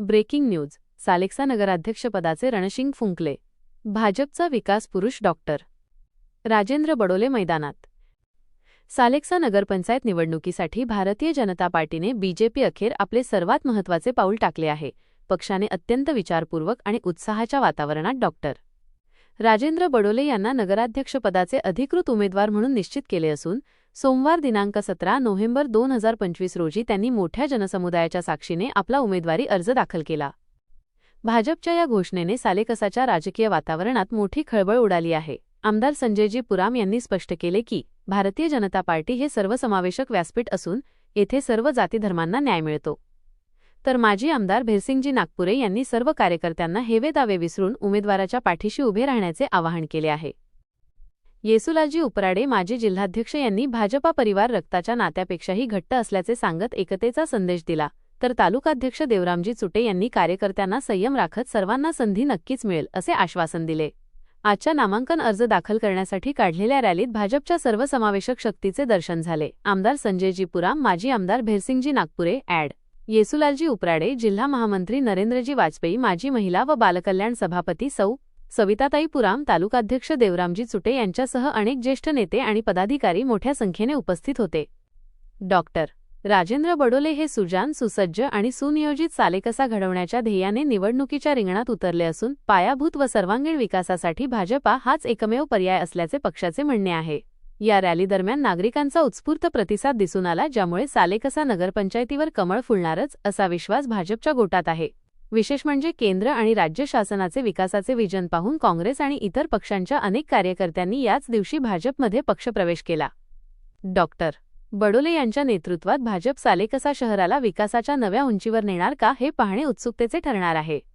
Breaking news सालेक्सा नगराध्यक्षपदाचे रणशिंग फुंकले. भाजपचा विकास पुरुष डॉक्टर राजेंद्र बडोले मैदानात. सालेक्सा नगरपंचायत निवडणुकीसाठी भारतीय जनता पार्टीने बीजेपी अखेर आपले सर्वात महत्त्वाचे पाऊल टाकले आहे पक्षाने अत्यंत विचारपूर्वक आणि उत्साहाच्या वातावरणात डॉक्टर राजेंद्र बडोले यांना नगराध्यक्षपदाचे अधिकृत उमेदवार म्हणून निश्चित केले असून सोमवार दिनांक सतरा नोव्हेंबर दोन हजार पंचवीस रोजी त्यांनी मोठ्या जनसमुदायाच्या साक्षीने आपला उमेदवारी अर्ज दाखल केला. भाजपच्या या घोषणेने सालेकसाच्या राजकीय वातावरणात मोठी खळबळ उडाली आहे. आमदार संजयजी पुराम यांनी स्पष्ट केले की भारतीय जनता पार्टी हे सर्वसमावेशक व्यासपीठ असून येथे सर्व जातीधर्मांना न्याय मिळतो. तर माजी आमदार भेरसिंगजी नागपुरे यांनी सर्व कार्यकर्त्यांना हेवे दावे विसरून उमेदवाराच्या पाठीशी उभे राहण्याचे आवाहन केले आहे. येसुलाजी उपराडे माजी जिल्हाध्यक्ष यांनी भाजपा परिवार रक्ताच्या नात्यापेक्षाही घट्ट असल्याचे सांगत एकतेचा संदेश दिला. तर तालुकाध्यक्ष देवरामजी चुटे यांनी कार्यकर्त्यांना संयम राखत सर्वांना संधी नक्कीच मिळेल असे आश्वासन दिले. आजच्या नामांकन अर्ज दाखल करण्यासाठी काढलेल्या रॅलीत भाजपच्या सर्वसमावेशक शक्तीचे दर्शन झाले. आमदार संजयजी पुराम माजी आमदार भेरसिंगजी नागपुरे ॲड. येसुलालजी उपराडे जिल्हा महामंत्री नरेंद्रजी वाजपेयी माजी महिला व बालकल्याण सभापती सौ. सविताताई पुराम तालुकाध्यक्ष देवरामजी चुटे यांच्यासह अनेक ज्येष्ठ नेते आणि पदाधिकारी मोठ्या संख्येने उपस्थित होते. डॉक्टर राजेंद्र बडोले हे सुजान सुसज्ज आणि सुनियोजित सालेकसा घडवण्याच्या ध्येयाने निवडणुकीच्या रिंगणात उतरले असून पायाभूत व सर्वांगीण विकासासाठी भाजपा हाच एकमेव पर्याय असल्याचे पक्षाचे म्हणणे आहे. या रॅलीदरम्यान नागरिकांचा उत्स्फूर्त प्रतिसाद दिसून आला ज्यामुळे सालेकसा नगरपंचायतीवर कमळ फुलणारच असा विश्वास भाजपच्या गोटात आहे. विशेष म्हणजे केंद्र आणि राज्य शासनाचे विकासाचे विजन पाहून काँग्रेस आणि इतर पक्षांच्या अनेक कार्यकर्त्यांनी याच दिवशी भाजपमध्ये पक्षप्रवेश केला. डॉक्टर बडोले यांच्या नेतृत्वात भाजप सालेकसा शहराला विकासाच्या नव्या उंचीवर नेणार का हे पाहणे उत्सुकतेचे ठरणार आहे.